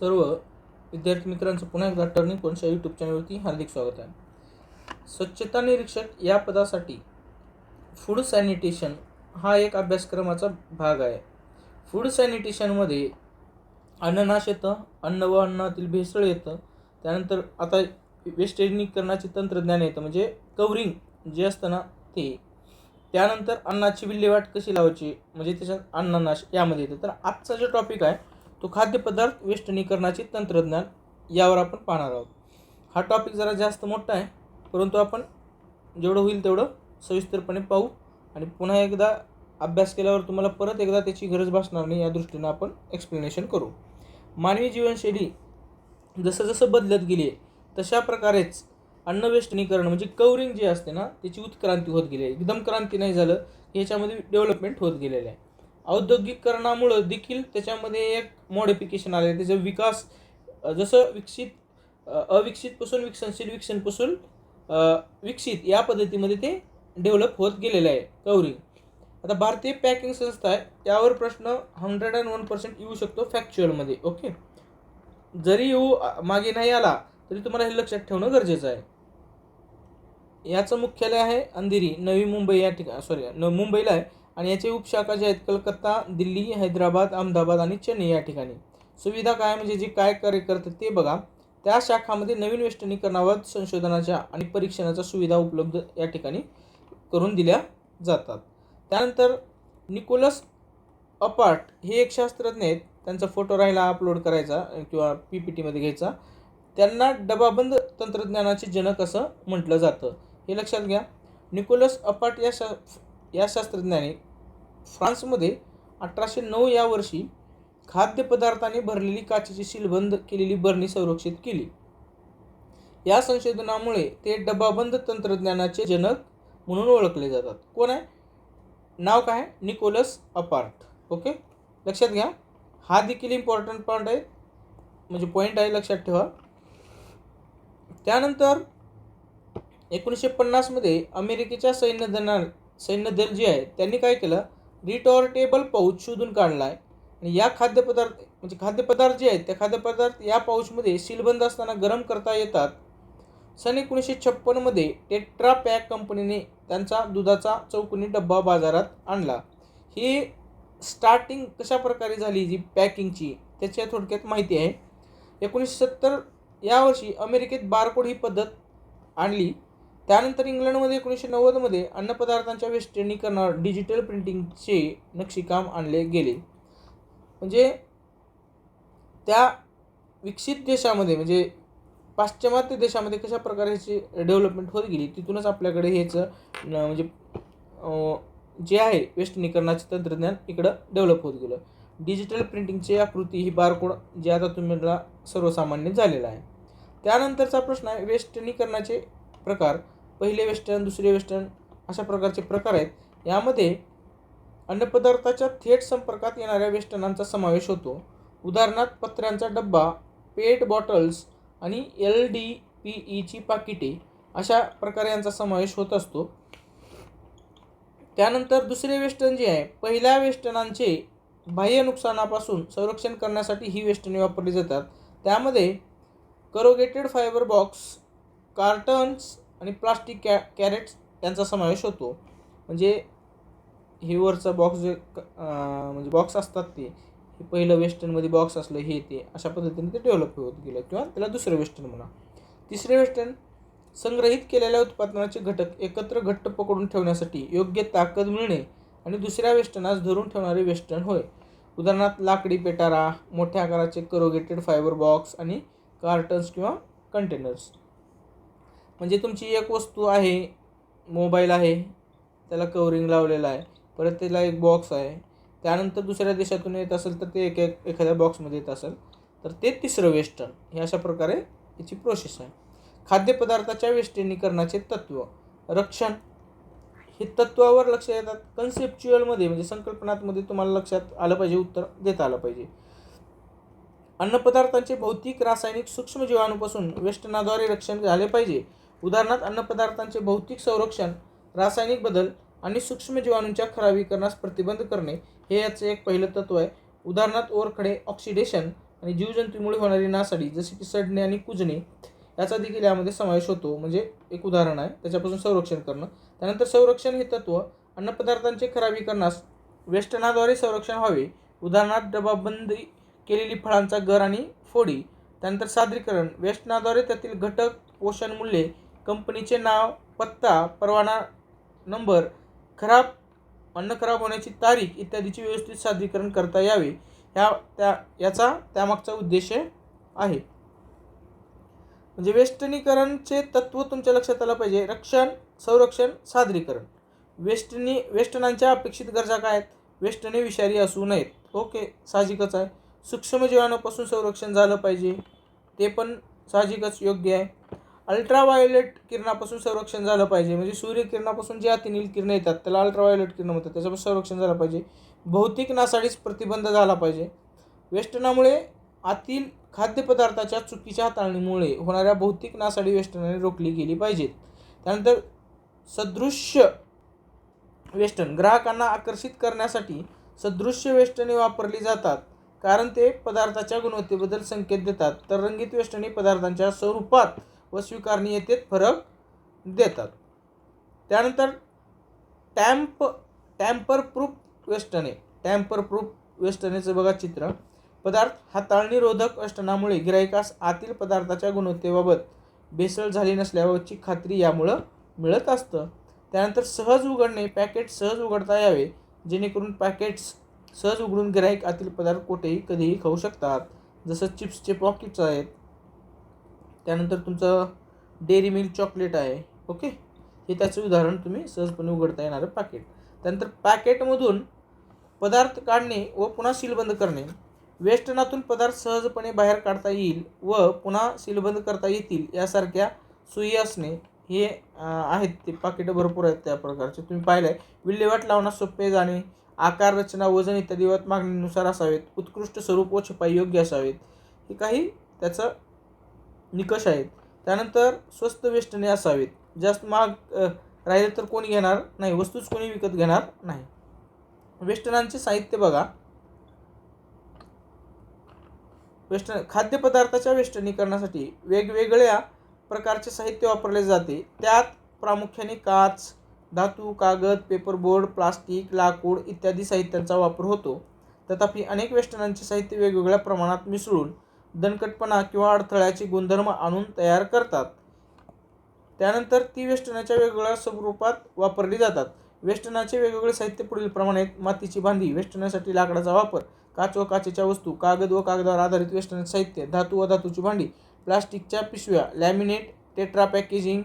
सर्व विद्यार्थी मित्रांचं पुन्हा एकदा टर्निंग पॉईंटच्या यूट्यूब चॅनलवरती हार्दिक स्वागत आहे. स्वच्छता निरीक्षक या पदासाठी फूड सॅनिटेशन हा एक अभ्यासक्रमाचा भाग आहे. फूड सॅनिटेशनमध्ये अन्ननाश येतं अन्न व अन्नातील भेसळ येतं त्यानंतर आता वेस्टेजनीकरणाचे तंत्रज्ञान येतं म्हणजे कवरिंग जे असतं ना ते. त्यानंतर अन्नाची विल्हेवाट कशी लावायची म्हणजे त्याच्यात अन्ननाश यामध्ये येतं. तर आजचा जो टॉपिक आहे तो खाद्यपदार्थ वेष्टनीकरणाचे तंत्रज्ञान यावर आपण पाहणार आहोत. हा टॉपिक जरा जास्त मोठा आहे परंतु आपण जेवढं होईल तेवढं सविस्तरपणे पाहू आणि पुन्हा एकदा अभ्यास केल्यावर तुम्हाला परत एकदा त्याची गरज भासणार नाही या दृष्टीनं आपण एक्सप्लेनेशन करू. मानवी जीवनशैली जसं जसं बदलत गेली आहे तशा प्रकारेच अन्नवेष्टनीकरण म्हणजे कवरिंग जे असते ना त्याची उत्क्रांती होत गेली आहे. एकदम क्रांती नाही झालं याच्यामध्ये डेव्हलपमेंट होत गेलेलं आहे. औद्योगिकरणामुळं देखील त्याच्यामध्ये एक मॉडिफिकेशन आलं आहे त्याचा विकास जसं विकसित अविकसितपासून विकसनशील विकसनपासून विकसित या पद्धतीमध्ये ते डेव्हलप होत गेलेलं आहे. कवरिंग आता भारतीय पॅकिंग संस्था आहे त्यावर प्रश्न हंड्रेड अँड वन पर्सेंट येऊ शकतो फॅक्च्युअलमध्ये ओके जरी येऊ मागे नाही आला तरी तुम्हाला हे लक्षात ठेवणं गरजेचं आहे. याचं मुख्यालय आहे अंधेरी नवी मुंबई या ठिकाणी सॉरी न मुंबईला आहे. आणि याचे उपशाखा जे आहेत कलकत्ता दिल्ली हैदराबाद अहमदाबाद आणि चेन्नई या ठिकाणी. सुविधा काय म्हणजे जे काय कार्य करतात ते बघा. त्या शाखामध्ये नवीन वेष्टनीकरणावर संशोधनाच्या आणि परीक्षणाच्या सुविधा उपलब्ध या ठिकाणी करून दिल्या जातात. त्यानंतर निकोलस अपार्ट हे एक शास्त्रज्ञ आहेत. त्यांचा फोटो राहिला अपलोड करायचा किंवा पी पी टीमध्ये घ्यायचा. त्यांना डबाबंद तंत्रज्ञानाचे जनक असं म्हटलं जातं. हे लक्षात घ्या. निकोलस अपार्ट या शा या शास्त्रज्ञाने फ्रान्समध्ये अठराशे नऊ या वर्षी खाद्यपदार्थाने भरलेली काचेची सीलबंद केलेली बरणी संरक्षित केली. या संशोधनामुळे ते डबाबंद तंत्रज्ञानाचे जनक म्हणून ओळखले जातात. कोण आहे? नाव काय आहे? Nicolas Appert. ओके? लक्षात घ्या. हा देखील इम्पॉर्टंट पॉईंट आहे. म्हणजे पॉईंट आहे लक्षात ठेवा. त्यानंतर एकोणीसशे पन्नासमध्ये अमेरिकेच्या सैन्य दना सैन्यदल जे आहे त्यांनी काय केलं? रिटॉर्टेबल पाऊच शोधून काढला आहे आणि या खाद्यपदार्थ म्हणजे खाद्यपदार्थ जे आहेत त्या खाद्यपदार्थ या पाऊचमध्ये सीलबंद असताना गरम करता येतात. सन एकोणीसशे छप्पनमध्ये टेट्रा पॅक कंपनीने त्यांचा दुधाचा चौकोनी डब्बा बाजारात आणला. ही स्टार्टिंग कशा प्रकारे झाली जी पॅकिंगची त्याच्या थोडक्यात माहिती आहे. एकोणीसशे सत्तर यावर्षी अमेरिकेत बारकोड ही पद्धत आणली. त्यानंतर इंग्लंडमध्ये एकोणीसशे नव्वदमध्ये अन्नपदार्थांच्या वेस्टर्नीकरणावर डिजिटल प्रिंटिंगचे नक्षीकाम आणले गेले. म्हणजे त्या विकसित देशामध्ये म्हणजे पाश्चिमात्य देशामध्ये कशा प्रकारे ह्याची डेव्हलपमेंट होत गेली तिथूनच आपल्याकडे ह्याचं म्हणजे जे आहे वेस्टर्नीकरणाचे तंत्रज्ञान इकडं डेव्हलप होत गेलं. डिजिटल प्रिंटिंगची आकृती ही बारकोड जे आता तुम्हाला सर्वसामान्य झालेला आहे. त्यानंतरचा प्रश्न आहे वेस्टर्नीकरणाचे प्रकार. पहिले वेस्टर्न दुसरे वेस्टर्न अशा प्रकारचे प्रकार आहेत. यामध्ये अन्नपदार्थाच्या थेट संपर्कात येणाऱ्या वेस्टर्नांचा समावेश होतो. उदाहरणार्थ पत्र्यांचा डब्बा पेट बॉटल्स आणि एल डी पी ईची पाकिटे अशा प्रकारे यांचा समावेश होत असतो. त्यानंतर दुसरे वेस्टर्न जे आहे पहिल्या वेस्टर्नांचे बाह्य नुकसानापासून संरक्षण करण्यासाठी ही वेस्टर्ने वापरली जातात. त्यामध्ये करोगेटेड फायबर बॉक्स कार्टन्स आणि प्लास्टिक कॅ कॅरेट्स यांचा समावेश होतो. म्हणजे हे वरचा बॉक्स जे क- म्हणजे बॉक्स असतात ते हे पहिलं वेस्टर्नमध्ये बॉक्स असलं हे ते अशा पद्धतीने ते डेव्हलप होत गेलं. किंवा त्याला दुसरं वेस्टर्न म्हणा. तिसरे वेस्टर्न संग्रहित केलेल्या उत्पादनाचे घटक एकत्र घट्ट पकडून ठेवण्यासाठी योग्य ताकद मिळणे आणि दुसऱ्या वेस्टर्नास धरून ठेवणारे वेस्टर्न होय. उदाहरणार्थ लाकडी पेटारा मोठ्या आकाराचे करोगेटेड फायबर बॉक्स आणि कार्टन्स किंवा कंटेनर्स म्हणजे तुमची एक वस्तू आहे मोबाईल आहे त्याला कवरिंग लावलेलं आहे परत त्याला एक बॉक्स आहे. त्यानंतर दुसऱ्या देशातून येत असेल तर ते एक एक एखाद्या बॉक्समध्ये येत असेल तर ते तिसरं वेस्टर्न हे अशा प्रकारे याची प्रोसेस आहे. खाद्यपदार्थाच्या वेस्टर्नीकरणाचे तत्त्व रक्षण. हे तत्त्वावर लक्ष येतात कन्सेप्च्युअलमध्ये म्हणजे संकल्पनातमध्ये तुम्हाला लक्षात आलं पाहिजे उत्तर देता आलं पाहिजे. अन्नपदार्थांचे भौतिक रासायनिक सूक्ष्मजीवाणूपासून वेस्टनाद्वारे वेष्टनाद्वारे रक्षण झाले पाहिजे. उदाहरणार्थ अन्नपदार्थांचे भौतिक संरक्षण रासायनिक बदल आणि सूक्ष्म जीवाणूंच्या खराबीकरणास प्रतिबंध करणे हे याचे एक पहिलं तत्व आहे. उदाहरणार्थ ओरखडे ऑक्सिडेशन आणि जीवजंतूमुळे होणारी नासाडी जसे की सडणे आणि कुजणे याचा देखील यामध्ये समावेश होतो. म्हणजे एक उदाहरण आहे त्याच्यापासून संरक्षण करणं. त्यानंतर संरक्षण हे तत्व अन्नपदार्थांचे खराबीकरणास वेष्टनाद्वारे संरक्षण व्हावे. उदाहरणार्थ डबाबंदी केलेली फळांचा गर आणि फोडी. त्यानंतर सादरीकरण वेष्टनाद्वारे त्यातील घटक पोषण मूल्ये कंपनीचे नाव पत्ता परवाना नंबर खराब अन्न खराब होण्याची तारीख इत्यादीचे व्यवस्थित सादरीकरण करता यावे. ह्या त्या याचा त्यामागचा उद्देश आहे. म्हणजे वेष्टनीकरणचे तत्व तुमच्या लक्षात आलं पाहिजे. रक्षण संरक्षण सादरीकरण. वेष्टनी वेष्टनांच्या अपेक्षित गरजा काय आहेत? वेष्टने विषारी असू नयेत. ओके साहजिकच आहे. सूक्ष्मजीवाणापासून संरक्षण झालं पाहिजे. ते पण साहजिकच योग्य आहे. अल्ट्रावायोलेट किरणापासून संरक्षण झालं पाहिजे. म्हणजे सूर्यकिरणापासून जे अतिनील किरणं येतात त्याला अल्ट्रावायोलेट किरण म्हणतात. त्याच्यापासून संरक्षण झालं पाहिजे. भौतिक नासाडीस प्रतिबंध झाला पाहिजे. वेष्टनामुळे आतील खाद्यपदार्थाच्या चुकीच्या हाताळणीमुळे होणाऱ्या भौतिक नासाडी वेष्टनाने रोखली गेली पाहिजेत. त्यानंतर सदृश्य वेष्टन ग्राहकांना आकर्षित करण्यासाठी सदृश्य वेष्टने वापरली जातात कारण ते पदार्थाच्या गुणवत्तेबद्दल संकेत देतात. तर रंगीत वेष्टने पदार्थांच्या स्वरूपात व स्वीकारणीयतेत फरक देतात. त्यानंतर टॅम्प टॅम्पर प्रूफ वेस्टने टॅम्पर प्रूफ वेस्टनेचं बघा चित्र. पदार्थ हाताळणीरोधक वेष्टनामुळे गिरायकास आतील पदार्थाच्या गुणवत्तेबाबत भेसळ झाली नसल्याबाबतची खात्री यामुळं मिळत असतं. त्यानंतर सहज उघडणे पॅकेट सहज उघडता यावे जेणेकरून पॅकेट्स सहज उघडून गिराईक आतील पदार्थ कुठेही कधीही खाऊ शकतात. जसं चिप्सचे पॉकेट्स आहेत त्यानंतर तुमचं डेअरी मिल्क चॉकलेट आहे ओके? हे त्याचं उदाहरण तुम्ही सहजपणे उघडता येणारं पॅकेट त्यानंतर पॅकेटमधून पदार्थ काढणे व पुन्हा सीलबंद करणे. वेस्टनातून पदार्थ सहजपणे बाहेर काढता येईल व पुन्हा सीलबंद करता येतील यासारख्या सुई असणे हे आहेत. ते पाकिटं भरपूर आहेत त्या प्रकारचे. तुम्ही पाहिलं आहे विल्हेवाट लावण्यास सोपे जाणे आकार रचना वजन इत्यादी मागणीनुसार असावेत. उत्कृष्ट स्वरूप व छपाई योग्य असावेत. हे काही त्याचं निकष आहेत. त्यानंतर स्वस्त वेष्टने असावेत. जास्त महाग राहिले तर कोणी घेणार नाही वस्तूच कोणी विकत घेणार नाही. वेष्टनांचे साहित्य बघा. वेष्टन खाद्यपदार्थाच्या वेष्टनीकरणासाठी वेगवेगळ्या प्रकारचे साहित्य वापरले जाते. त्यात प्रामुख्याने काच धातू कागद पेपरबोर्ड प्लास्टिक लाकूड इत्यादी साहित्यांचा वापर होतो. तथापि अनेक वेष्टनांचे साहित्य वेगवेगळ्या प्रमाणात मिसळून दणकटपणा किंवा अडथळ्याचे गुणधर्म आणून तयार करतात. त्यानंतर ती वेष्टनाच्या वेगवेगळ्या स्वरूपात वापरली जातात. वेष्टनाचे वेगवेगळे साहित्य पुढील प्रमाणे मातीची भांडी वेष्टनासाठी लाकडाचा वापर काच व काचेच्या वस्तू कागद व कागदावर आधारित वेष्टन साहित्य धातू व धातूची भांडी प्लास्टिकच्या पिशव्या लॅमिनेट टेट्रा पॅकेजिंग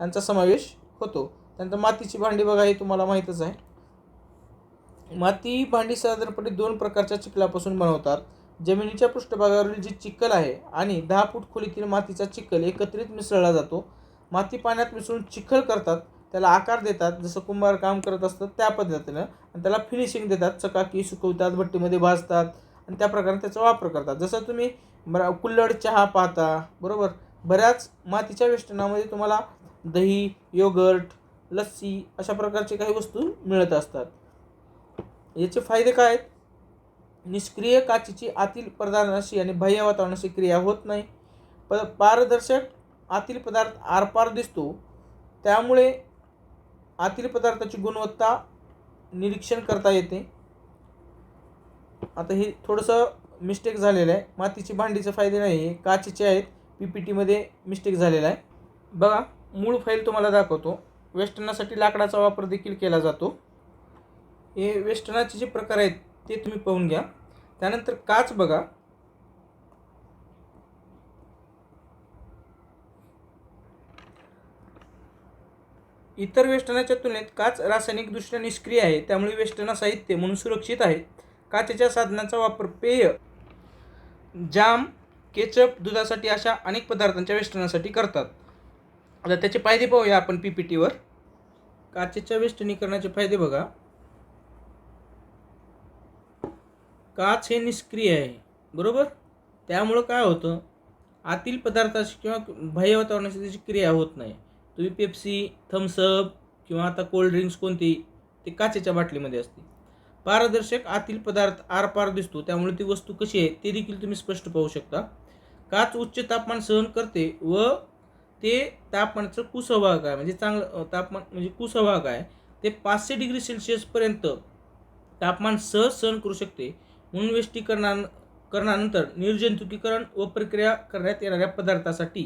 यांचा समावेश होतो. त्यानंतर मातीची भांडी बघा हे तुम्हाला माहीतच आहे. माती भांडी साधारणपणे दोन प्रकारच्या चिखलापासून बनवतात. जमिनीच्या पृष्ठभागावरील जी चिखल आहे आणि दहा फूट खोलीतील मातीचा चिखल एकत्रित मिसळला जातो. माती पाण्यात मिसळून चिखल करतात. त्याला आकार देतात. जसं कुंभार काम करत असतं त्या पद्धतीनं. आणि त्याला फिनिशिंग देतात. चकाकी सुकवतात भट्टीमध्ये भाजतात. आणि त्या प्रकारे त्याचा वापर करतात. जसं तुम्ही बरा कुल्हड चहा पाहता बरोबर? बऱ्याच मातीच्या वेष्टनामध्ये तुम्हाला दही योगर्ट लस्सी अशा प्रकारचे काही वस्तू मिळत असतात. याचे फायदे काय आहेत? निष्क्रिय काचेची आतील पदार्थाशी आणि बाह्य वातावरणाशी क्रिया होत नाही. प पारदर्शक आतील पदार्थ आरपार दिसतो. त्यामुळे आतील पदार्थाची गुणवत्ता निरीक्षण करता येते. आता हे थोडंसं मिस्टेक झालेलं आहे. मातीची भांडीचे फायदे नाही आहे. काचेचे आहेत. पी पी टीमध्ये मिस्टेक झालेला आहे. बघा मूळ फाईल तुम्हाला दाखवतो. वेस्टर्नासाठी लाकडाचा वापर देखील केला जातो. हे वेस्टर्नाचे जे प्रकार आहेत ते तुम्ही पाहून घ्या. त्यानंतर काच बघा. इतर वेष्टनाच्या तुलनेत काच रासायनिकदृष्ट्या निष्क्रिय आहे त्यामुळे वेष्टना साहित्य म्हणून सुरक्षित आहे. काचेच्या साधनांचा वापर पेय जाम केचप दुधासाठी अशा अनेक पदार्थांच्या वेष्टनासाठी करतात. आता त्याचे फायदे पाहूया आपण पी पी टीवर. काचेच्या वेष्टनीकरणाचे फायदे बघा. काच हे निष्क्रिय आहे. बरोबर? त्यामुळं काय होतं? आतील पदार्थाशी किंवा बाह्य वातावरणाशी त्याची क्रिया होत नाही. तुम्ही पेप्सी थम्सअप किंवा आता कोल्ड ड्रिंक्स कोणती ते काचेच्या बाटलीमध्ये असते. पारदर्शक आतील पदार्थ आरपार दिसतो त्यामुळे ती वस्तू कशी आहे ते देखील तुम्ही स्पष्ट पाहू शकता. काच उच्च तापमान सहन करते व ते तापमानाचं कुसवाहक आहे. म्हणजे चांगलं तापमान म्हणजे कुसवाहक आहे. ते पाचशे डिग्री सेल्सिअसपर्यंत तापमान सहज सहन करू शकते. उन्वेष्टीकरणा करणानंतर निर्जंतुकीकरण व प्रक्रिया करण्यात येणाऱ्या पदार्थासाठी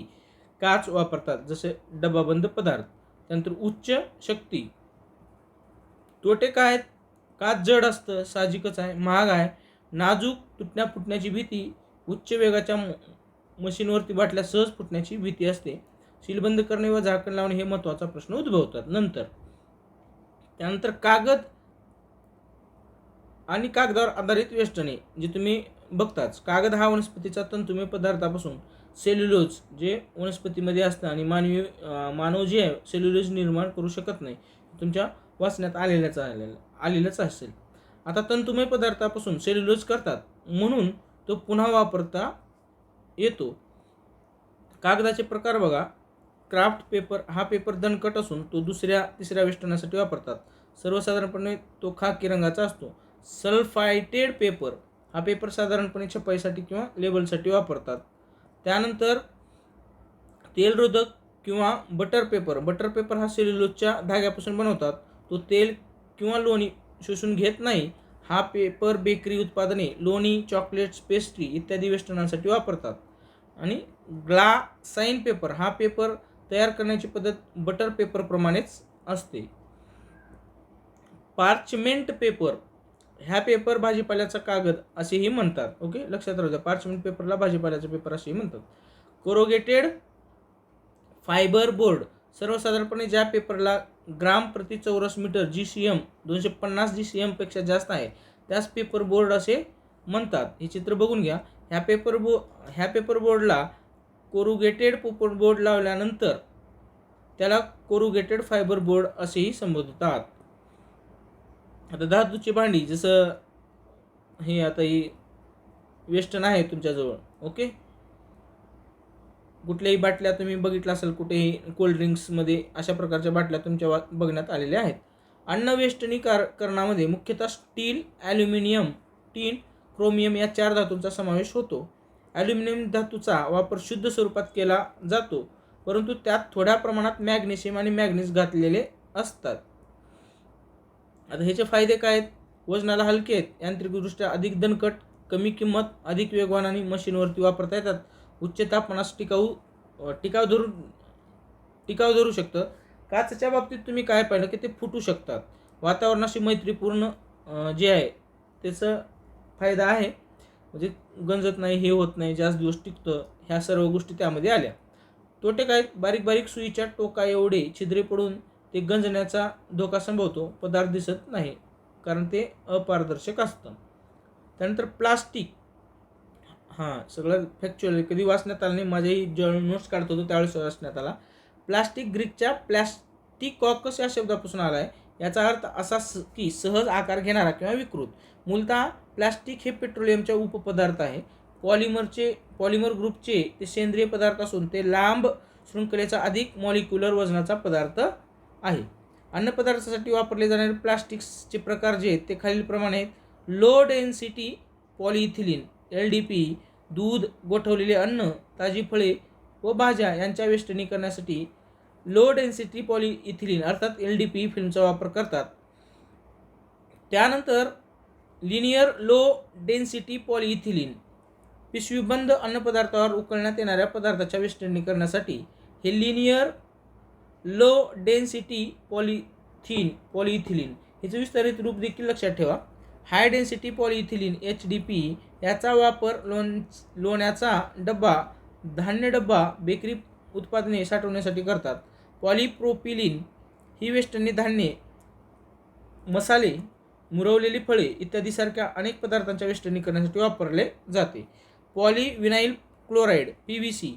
काच वापरतात जसे डबाबंद पदार्थ त्यानंतर उच्च शक्ती. तोटे काय आहेत? काच जड असतं साहजिकच आहे महाग आहे. नाजूक तुटण्या फुटण्याची भीती उच्च वेगाच्या म- मशीनवरती बाटल्या सहज फुटण्याची भीती असते. सीलबंद करणे व झाकण लावणे हे महत्त्वाचा प्रश्न उद्भवतात नंतर. त्यानंतर कागद आणि कागदावर आधारित वेष्टने जे तुम्ही बघताच. कागद हा वनस्पतीचा तंतुमय पदार्थापासून सेल्युलोज जे वनस्पतीमध्ये असतं आणि मानवी मानव जे आहे सेल्युलोज निर्माण करू शकत नाही तुमच्या वाचण्यात आलेल्याच आलेलं आलेलंच असेल. आता तंतुमय पदार्थापासून सेल्युलोज करतात म्हणून तो पुन्हा वापरता येतो. कागदाचे प्रकार बघा. क्राफ्ट पेपर हा पेपर दणकट असून तो दुसऱ्या तिसऱ्या वेष्टनासाठी वापरतात. सर्वसाधारणपणे तो खाकी रंगाचा असतो. सल्फायटेड पेपर हा पेपर साधारणपणे छपाईसाठी किंवा लेबलसाठी वापरतात. त्यानंतर तेलरोधक किंवा बटर पेपर बटर पेपर हा सेल्युलोजच्या धाग्यापासून बनवतात. तो तेल किंवा लोणी शोषून घेत नाही हा पेपर बेकरी उत्पादने लोणी चॉकलेट्स पेस्ट्री इत्यादी वेष्टनांसाठी वापरतात. आणि ग्लासाईन पेपर हा पेपर तयार करण्याची पद्धत बटर पेपरप्रमाणेच असते. पार्चमेंट पेपर ह्या पेपर भाजीपाल्याचा कागद असेही म्हणतात. ओके लक्षात राहू द्या. पार्चमेंट पेपरला भाजीपाल्याचा पेपर असेही म्हणतात. कोरोगेटेड फायबर बोर्ड सर्वसाधारणपणे ज्या पेपरला ग्राम प्रति चौरस मीटर जी सी एम दोनशे पन्नास जी सी एमपेक्षा जास्त आहे त्यास पेपर बोर्ड असे म्हणतात. हे चित्र बघून घ्या. ह्या पेपर बो ह्या पेपर बोर्डला कोरुगेटेड पेपर बोर्ड लावल्यानंतर त्याला कोरुगेटेड फायबर बोर्ड असेही संबोधतात. आता धातूची भांडी जसं हे आता ही वेस्टन आहे तुमच्याजवळ ओके कुठल्याही बाटल्या तुम्ही बघितलं असेल कुठेही कोल्ड्रिंक्समध्ये अशा प्रकारच्या बाटल्या तुमच्या वा बघण्यात आलेल्या आहेत. अन्न वेस्टनी करणामध्ये मुख्यतः स्टील ॲल्युमिनियम टीन क्रोमियम या चार धातूंचा समावेश होतो. ॲल्युमिनियम धातूचा वापर शुद्ध स्वरूपात केला जातो परंतु त्यात थोड्या प्रमाणात मॅग्नेशियम आणि मॅग्नीज घातलेले असतात. आता ह्याचे फायदे काय आहेत? वजनाला हलके आहेत. यांत्रिकदृष्ट्या अधिक दणकट कमी किंमत अधिक वेगवान आणि मशीनवरती वापरता येतात. उच्च तापमानास टिकाऊ टिकाव धरू टिकाव धरू शकतं. काचच्या बाबतीत तुम्ही काय पाहिलं की ते फुटू शकतात. वातावरणाशी मैत्रीपूर्ण जे आहे त्याचं फायदा आहे. म्हणजे गंजत नाही हे होत नाही जास्त दिवस टिकतं ह्या सर्व गोष्टी त्यामध्ये आल्या. तोटे काय बारीक बारीक सुईच्या टोका एवढे छिद्रे पडून ते गंजण्याचा धोका संभवतो पदार्थ दिसत नाही कारण ते अपारदर्शक असतं. त्यानंतर प्लास्टिक. हां सगळं फॅक्च्युअल कधी वाचण्यात आलं नाही माझ्याही जेव्हा नोट्स काढत होतो त्यावेळेस वाचण्यात आला. प्लास्टिक ग्रीकच्या प्लॅस्टिकॉकस या शब्दापासून आला आहे याचा अर्थ असा स की सहज आकार घेणारा किंवा विकृत. मूलतः प्लास्टिक हे पेट्रोलियमचे उपपदार्थ आहे. पॉलिमरचे पॉलिमर ग्रुपचे ते सेंद्रिय पदार्थ असून ते लांब शृंखलेचा अधिक मॉलिक्युलर वजनाचा पदार्थ आहे. अन्नपदार्थासाठी वापरले जाणारे प्लास्टिक्सचे प्रकार जे आहेत ते खालीलप्रमाणे आहेत. Low density polyethylene L D P दूध गोठवलेले अन्न ताजी फळे व भाज्या यांच्या वेष्टनी करण्यासाठी लो डेन्सिटी पॉलिइथिलीन अर्थात एल डी पी फिल्मचा वापर करतात. त्यानंतर लिनियर लो डेन्सिटी पॉलिइथिलीन पिशवीबंद अन्नपदार्थावर उकळण्यात येणाऱ्या पदार्थाच्या वेष्टणी करण्यासाठी हे linear low density polythene polyethylene ह्याचं विस्तारित रूप देखील लक्षात ठेवा. High density polyethylene H D P याचा वापर लोण लोण्याचा डब्बा धान्य डब्बा बेकरी उत्पादने साठवण्यासाठी करतात. पॉलिप्रोपिलिन ही वेस्टर्नी धान्ये मसाले मुरवलेली फळे इत्यादीसारख्या अनेक पदार्थांच्या वेष्टनी करण्यासाठी वापरले जाते. Polyvinyl chloride P V C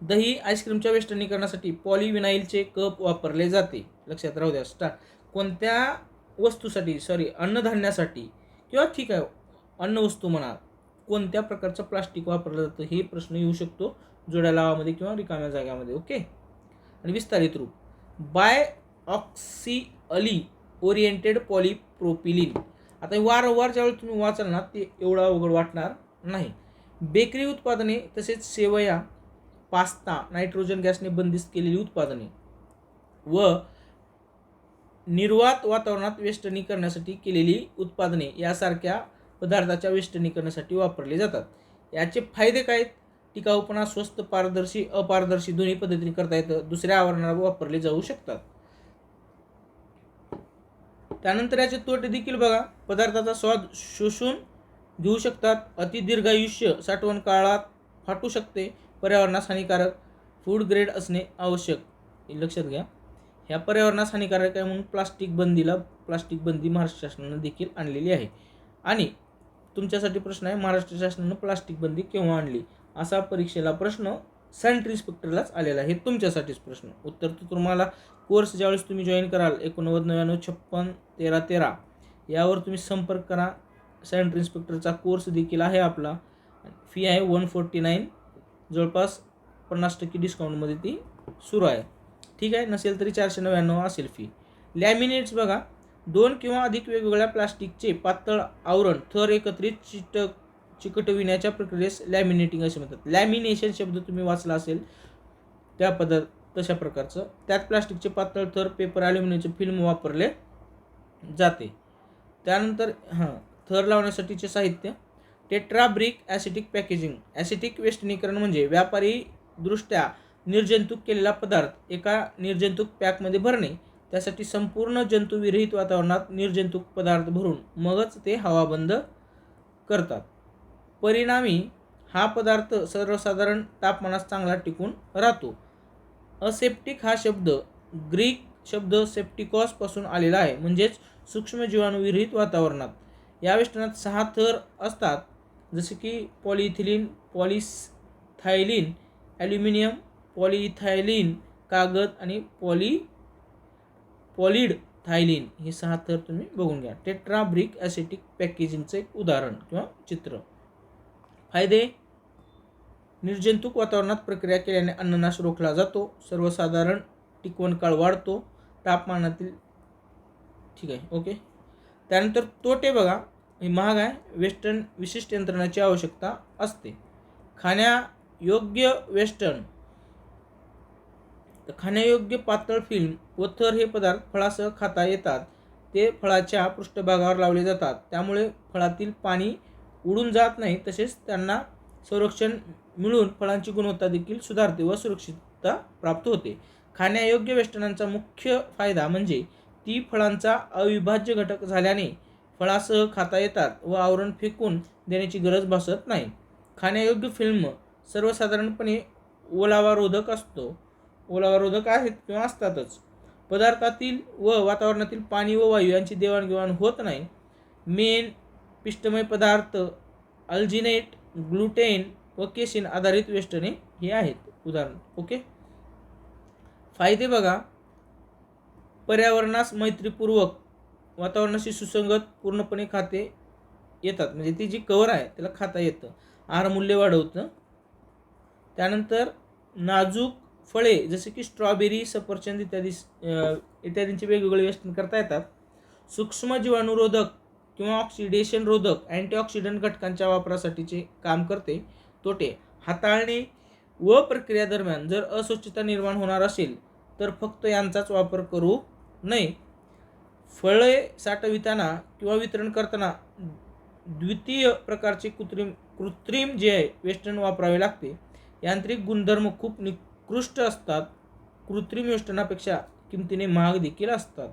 दही आईस्क्रीमच्या वेष्टनीकरणासाठी पॉलिविनाईलचे कप वापरले जाते. लक्षात राहू द्या स्टा कोणत्या वस्तूसाठी सॉरी अन्नधान्यासाठी किंवा ठीक आहे अन्न वस्तू म्हणा कोणत्या प्रकारचं प्लास्टिक वापरलं जातं हे प्रश्न येऊ शकतो जोड्या लावामध्ये किंवा रिकाम्या जाग्यामध्ये ओके आणि विस्तारित रूप. Biaxially oriented polypropylene आता वारंवार ज्यावेळी तुम्ही वाचाल ना ते एवढा अवघड वाटणार नाही. बेकरी उत्पादने तसेच सेवया पास्ता नायट्रोजन गॅसने बंदिस्त केलेली उत्पादने व निर्वात वातावरणात वेष्टनी करण्यासाठी केलेली उत्पादने यासारख्या पदार्थाच्या वेष्टनीकरणासाठी वापरले जातात. याचे फायदे काय टिकाऊपणा स्वस्त पारदर्शी अपारदर्शी दोन्ही पद्धतीने करता येतं. दुसऱ्या आवरणाला वापरले जाऊ शकतात. त्यानंतर याचे तोटे देखील बघा. पदार्थाचा स्वाद शोषून घेऊ शकतात. अतिदीर्घायुष्य साठवण काळात फाटू शकते. पर्यावरणास हानिकारक फूड ग्रेड असणे आवश्यक. हे लक्षात घ्या. ह्या पर्यावरणास हानिकारक आहे म्हणून प्लास्टिक बंदीला प्लास्टिक बंदी महाराष्ट्र शासनानं देखील आणलेली आहे. आणि तुमच्यासाठी प्रश्न आहे महाराष्ट्र शासनानं प्लास्टिक बंदी केव्हा आणली? असा परीक्षेला प्रश्न सॅनिटरी इन्स्पेक्टरलाच आलेला आहे. तुमच्यासाठीच प्रश्न. उत्तर तर तुम्हाला कोर्स ज्यावेळेस तुम्ही जॉईन कराल एकोणनव्वद नव्याण्णव छप्पन तेरा तेरा यावर तुम्ही संपर्क करा. सॅनिटरी इन्स्पेक्टरचा कोर्स देखील आहे आपला. फी आहे वन फोर्टी नाईन जवळपास पन्नास टक्के डिस्काउंटमध्ये ती सुरू आहे. ठीक आहे? नसेल तरी चारशे नव्याण्णव असेल फी लॅमिनेट्स बघा दोन किंवा अधिक वेगवेगळ्या प्लास्टिकचे पातळ आवरण थर एकत्रित चिटक चिकटविण्याच्या प्रक्रियेस लॅमिनेटिंग असे म्हणतात. लॅमिनेशन शब्द तुम्ही वाचला असेल त्या पद्धत तशा प्रकारचं. त्यात प्लास्टिकचे पातळ थर पेपर ॲल्युमिनियमचे फिल्म वापरले जाते. त्यानंतर हां थर लावण्यासाठीचे साहित्य. Tetra Brik aseptic packaging. Aseptic वेस्टनीकरण म्हणजे व्यापारीदृष्ट्या निर्जंतुक केलेला पदार्थ एका निर्जंतुक पॅकमध्ये भरणे. त्यासाठी संपूर्ण जंतुविरहित वातावरणात निर्जंतुक पदार्थ भरून मगच ते हवाबंद करतात. परिणामी हा पदार्थ सर्वसाधारण तापमानात चांगला टिकून राहतो. असेप्टिक हा शब्द ग्रीक शब्द सेप्टिकॉसपासून आलेला आहे म्हणजेच सूक्ष्म जीवाणूविरहित वातावरणात. या वेष्टनात सहा थर असतात. जसे की पॉलिइथिलीन पॉलिथायलिन ॲल्युमिनियम पॉलिथायलिन कागद आणि पॉली पॉलिड थायलिन हे सहा थर तुम्ही बघून घ्या. टेट्राब्रिक ॲसिटिक पॅकेजिंगचं एक उदाहरण किंवा चित्र. फायदे. निर्जंतुक वातावरणात प्रक्रिया केल्याने अन्ननाश रोखला जातो. सर्वसाधारण टिकवण काळ वाढतो. तापमानातील ठीक आहे ओके. त्यानंतर तोटे बघा. महाग आहे. वेस्टर्न विशिष्ट यंत्रणाची आवश्यकता असते. खाण्यायोग्य वेस्टर्न खाण्यायोग्य पातळ फिल्म व थर हे पदार्थ फळासह खाता येतात. ते फळाच्या पृष्ठभागावर लावले जातात. त्यामुळे फळातील पाणी उडून जात नाही. तसेच त्यांना संरक्षण मिळून फळांची गुणवत्ता देखील सुधारते व सुरक्षितता प्राप्त होते. खाण्यायोग्य वेष्टनांचा मुख्य फायदा म्हणजे ती फळांचा अविभाज्य घटक झाल्याने फळासह खाता येतात व आवरण फेकून देण्याची गरज भासत नाही. खाण्यायोग्य फिल्म सर्वसाधारणपणे ओलावारोधक असतो. ओलावारोधक आहेत किंवा असतातच. पदार्थातील व वातावरणातील पाणी व वायू यांची देवाणघेवाण होत नाही. मेन पिष्टमय पदार्थ अल्जिनेट ग्लुटेन व केसिन आधारित वेष्टने हे आहेत. उदाहरण ओके? फायदे बघा. पर्यावरणास मैत्रीपूर्वक वातावरणाशी सुसंगत पूर्णपणे खाते येतात. म्हणजे ती जी कवर आहे त्याला खाता येतं. आहार मूल्य वाढवतं. त्यानंतर नाजूक फळे जसे की स्ट्रॉबेरी सफरचंद इत्यादी इत्यादींचे वेगवेगळे व्यसन करता येतात. सूक्ष्म जीवाणुरोधक किंवा ऑक्सिडेशन रोधक अँटीऑक्सिडंट घटकांच्या वापरासाठीचे काम करते. तोटे. हाताळणे व प्रक्रिया दरम्यान जर अस्वच्छता निर्माण होणार असेल तर फक्त यांचाच वापर करू नये. फळे साठविताना किंवा वितरण करताना द्वितीय प्रकारचे कृत्रिम कृत्रिम जे आहे वेष्टन वापरावे लागते. यांत्रिक गुणधर्म खूप निकृष्ट असतात. कृत्रिम वेष्टनापेक्षा किमतीने महाग देखील असतात.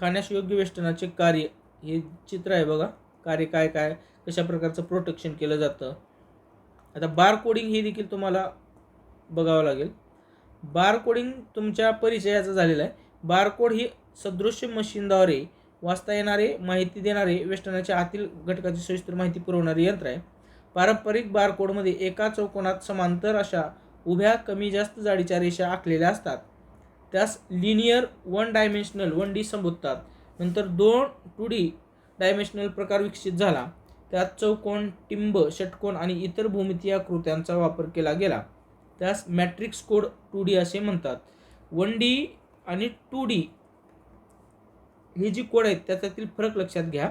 खाण्यास योग्य वेष्टनाचे कार्य हे चित्र आहे बघा. कार्य काय काय कशा प्रकारचं प्रोटेक्शन केलं जातं. आता बार कोडिंग हे देखील तुम्हाला बघावं लागेल. बारकोडिंग तुमच्या परिचयाचं झालेलं आहे. बारकोड ही सदृश्य मशीनद्वारे वाचता येणारे माहिती देणारे वेष्टनाच्या आतील घटकाची सविस्तर माहिती पुरवणारे यंत्र आहे. पारंपरिक बारकोडमध्ये एका चौकोनात समांतर अशा उभ्या कमी जास्त जाडीच्या रेषा आखलेल्या असतात. त्यास linear one dimensional one D संबोधतात. नंतर दोन टू डी डायमेन्शनल प्रकार विकसित झाला. त्यात चौकोन टिंब षटकोन आणि इतर भूमितीय आकृत्यांचा वापर केला गेला. त्यास मॅट्रिक्स कोड टू डी असे म्हणतात. वन डी आणि टू डी हे जी कोड आहेत त्याच्यातील फरक लक्षात घ्या.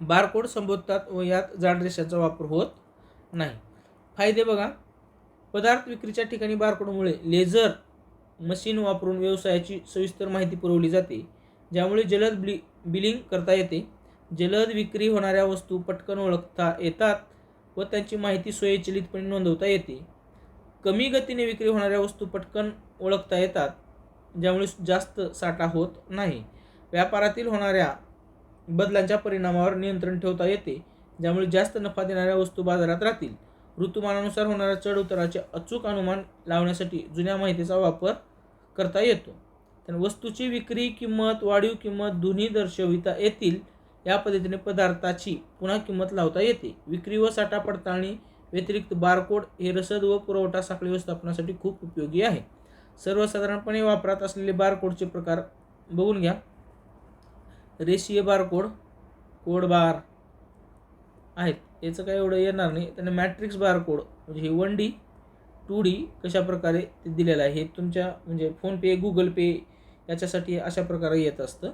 बारकोड संबोधतात व यात जाड रेषाचा वापर होत नाही. फायदे बघा. पदार्थ विक्रीच्या ठिकाणी बारकोडमुळे लेझर मशीन वापरून व्यवसायाची सविस्तर माहिती पुरवली जाते ज्यामुळे जलद ब्लि बिलिंग करता येते. जलद विक्री होणाऱ्या वस्तू पटकन ओळखता येतात व त्यांची माहिती स्वयंचलितपणे नोंदवता येते. कमी गतीने विक्री होणाऱ्या वस्तू पटकन ओळखता येतात ज्यामुळे जास्त साठा होत नाही. व्यापारातील होणाऱ्या बदलांच्या परिणामावर नियंत्रण ठेवता येते ज्यामुळे जास्त नफा देणाऱ्या वस्तू बाजारात राहतील. ऋतुमानानुसार होणाऱ्या चढउताराचे अचूक अनुमान लावण्यासाठी जुन्या माहितीचा वापर करता येतो. तर वस्तूची विक्री किंमत वाढीव किंमत दोन्ही दर्शविता येतील. या पद्धतीने पदार्थाची पुन्हा किंमत लावता येते. विक्री व साठा पडताळणी व्यतिरिक्त बारकोड हे रसद व पुरवठा साखळी व्यवस्थापनासाठी खूप उपयोगी आहे. सर्वसाधारणपणे वापरात असलेले बारकोडचे प्रकार बघून घ्या. रेषीय बारकोड कोड बार आहेत. याचं काय एवढं येणार नाही. त्यांना मॅट्रिक्स बारकोड म्हणजे हे वन डी टू डी कशा प्रकारे ते दिलेलं आहे हे तुमच्या म्हणजे फोनपे गुगल पे याच्यासाठी अशा प्रकारे येत असतं.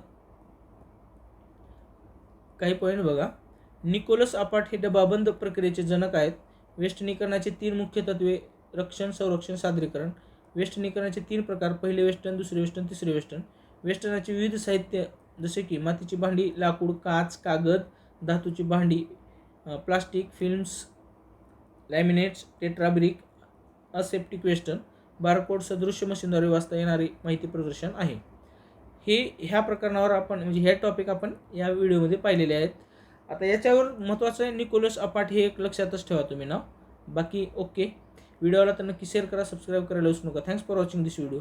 काही पॉईंट बघा. निकोलस अपाट हे डबाबंद प्रक्रियेचे जनक आहेत. वेष्टनीकरणाचे तीन मुख्य तत्वे रक्षण संरक्षण सादरीकरण. वेष्टनीकरणाचे तीन प्रकार पहिले वेस्टर्न दुसरे वेस्टर्न तिसरे वेस्टर्न. वेस्टर्नाचे विविध साहित्य जसे की मातीची भांडी लाकूड काच कागद धातूची भांडी plastic films laminates Tetra Brik aseptic western barcode सदृश्य मशीनद्वारे वाचता येणारे माहिती प्रदर्शन आहे. हे ह्या प्रकरणावर आपण म्हणजे हे टॉपिक आपण या व्हिडिओमध्ये पाहिलेले आहेत. आता याच्यावर महत्त्वाचं आहे निकोलस अपाट हे एक लक्षातच ठेवा तुम्ही नाव. बाकी ओके. व्हिडिओला तर नक्की शेअर करा सबस्क्राईब करायला विसरू नका. Thanks for watching this video